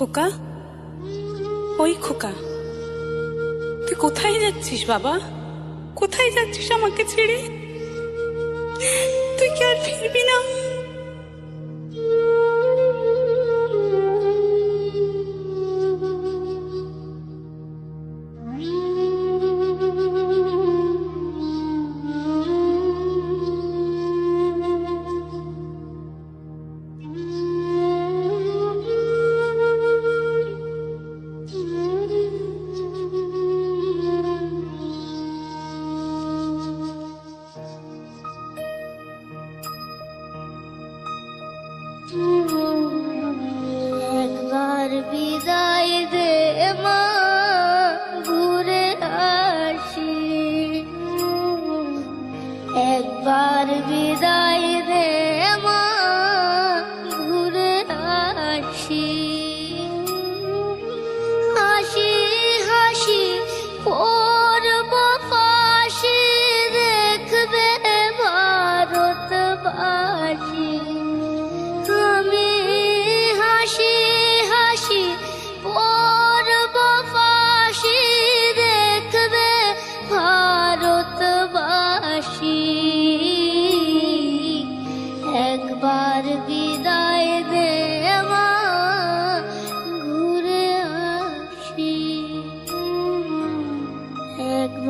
খোকা? ওই খোকা, তুই কোথায় যাচ্ছিস বাবা? কোথায় যাচ্ছিস আমাকে ছেড়ে? তুই কি আর ফিরবি না?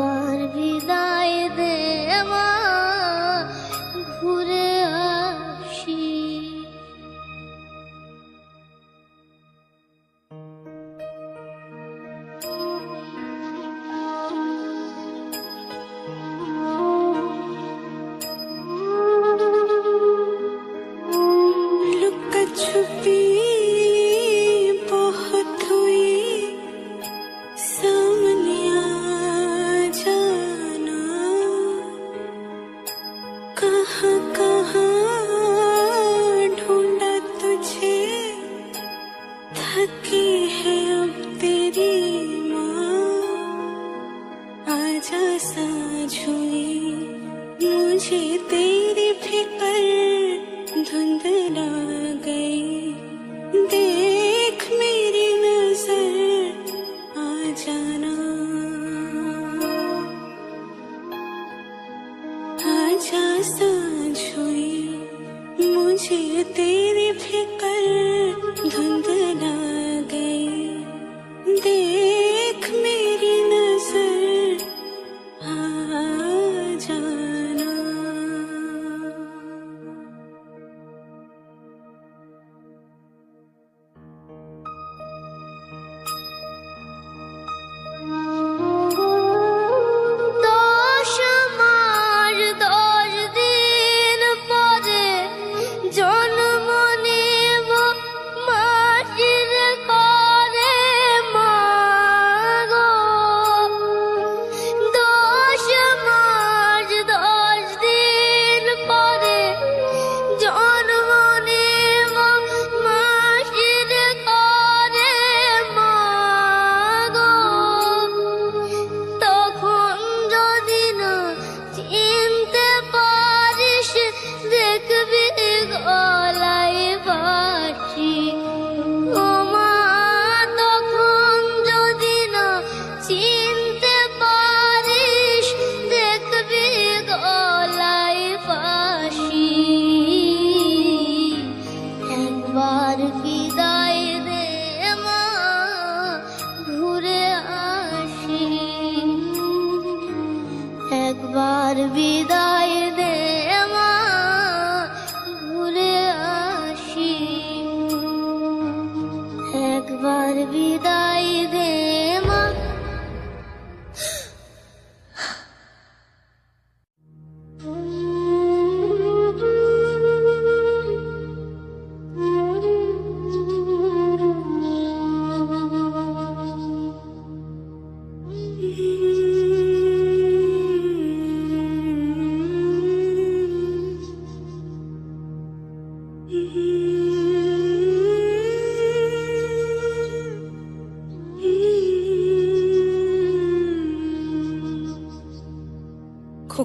এবার বিদায় দে আমার। like a big oil.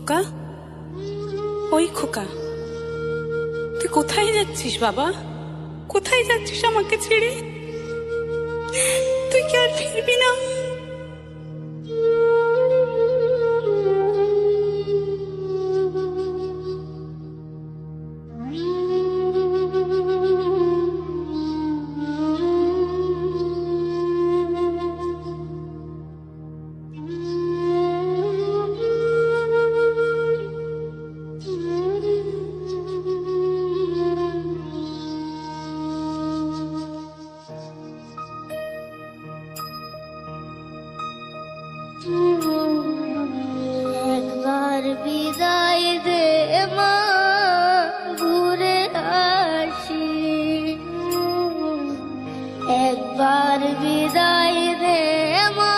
খোকা? ওই খোকা, তুই কোথায় যাচ্ছিস বাবা? কোথায় যাচ্ছিস আমাকে ছেড়ে? তুই কি আর ফিরবি না? একবার বিদায় দে মা।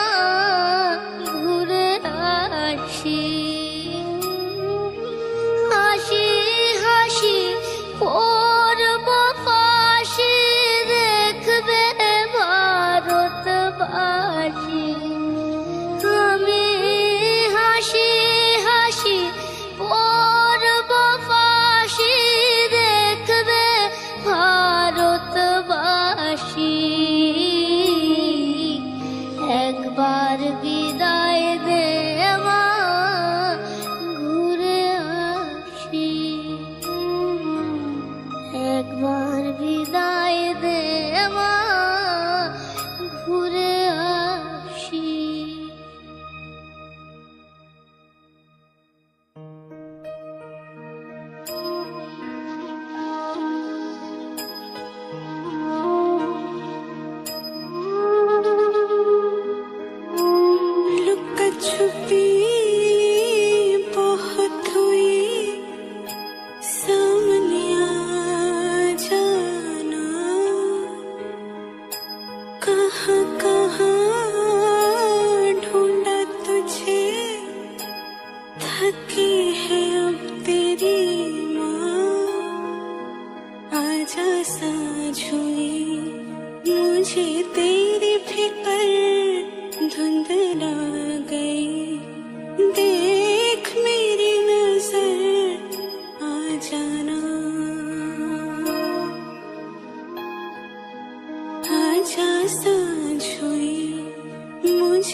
ढूंढा तुझे? थकी है अब तेरी माँ। मुझे तेरी गई। देख मेरी नज़र जाना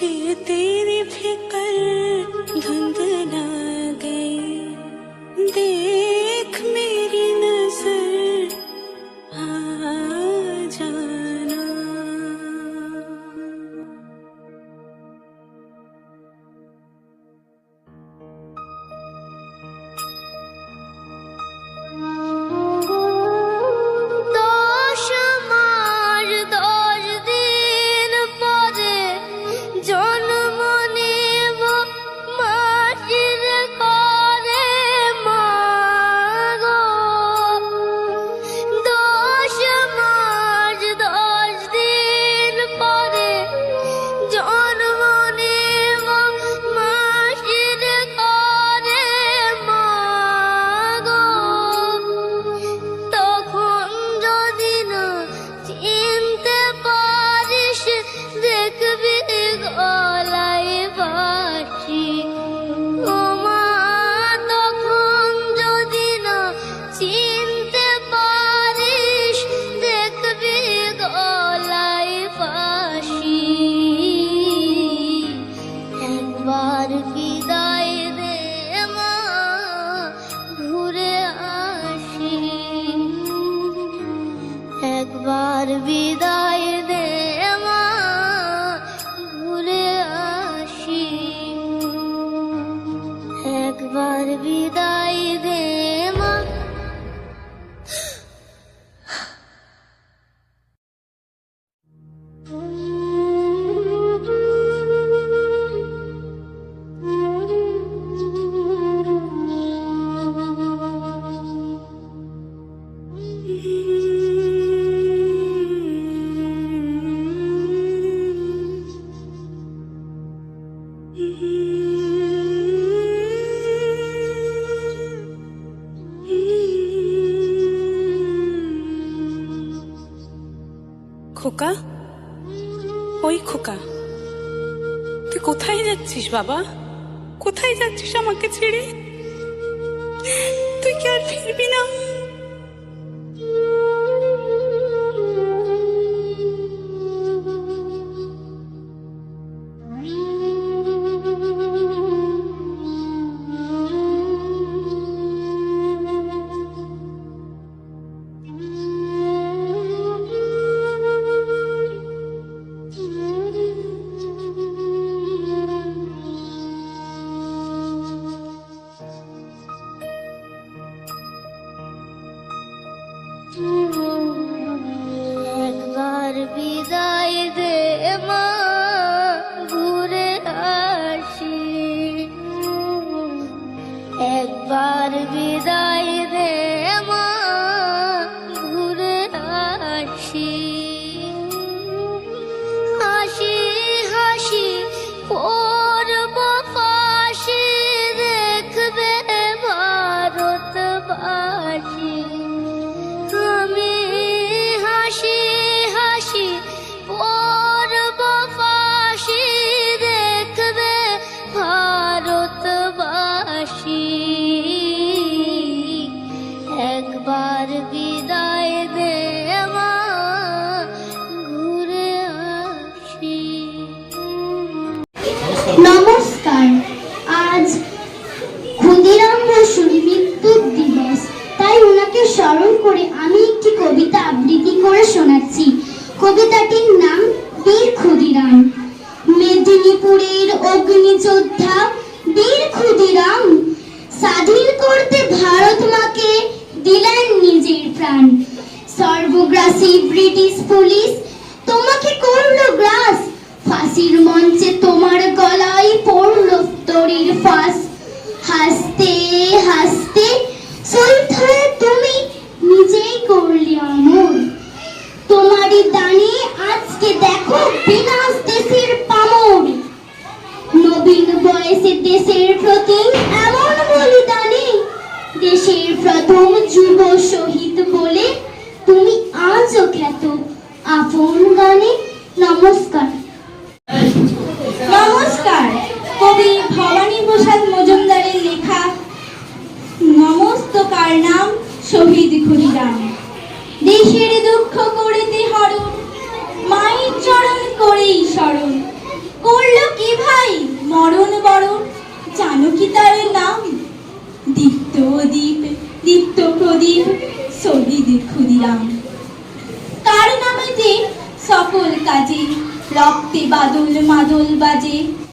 जीते vida. যাচ্ছিস বাবা? কোথায় যাচ্ছিস আমাকে ছেড়ে? তুই কি আর ফিরবি না? নমস্কার। আজ ক্ষুদিরাম বসুর মৃত্যুর দিবস। তাই ওনাকে স্মরণ করে আমি একটি কবিতা আবৃত্তি করে শোনাচ্ছি। কবিতাটির নাম প্রাণ সর্বগ্রাসী ব্রিটিশ পুলিশ তোমাকে করল গ্রাস। ফাঁসির মঞ্চে তোমার গলায় পড়ল তরির ফাঁস। হাসতে হাসতে হয়ে তুমি নিজেই করলে শহীদ ক্ষুদিরাম দেশের দুঃখ করিতে হরণ, মায়ের চরণ করেই স্মরণ। করল কি ভাই মরণ বরণ? জানো কি তার নাম? দীপ্ত দ্বীপ দীপ্ত প্রদীপ, শহীদ ক্ষুদিরাম কার নামেতে সকল কাজে, রক্তে বাদল মাদল বাজে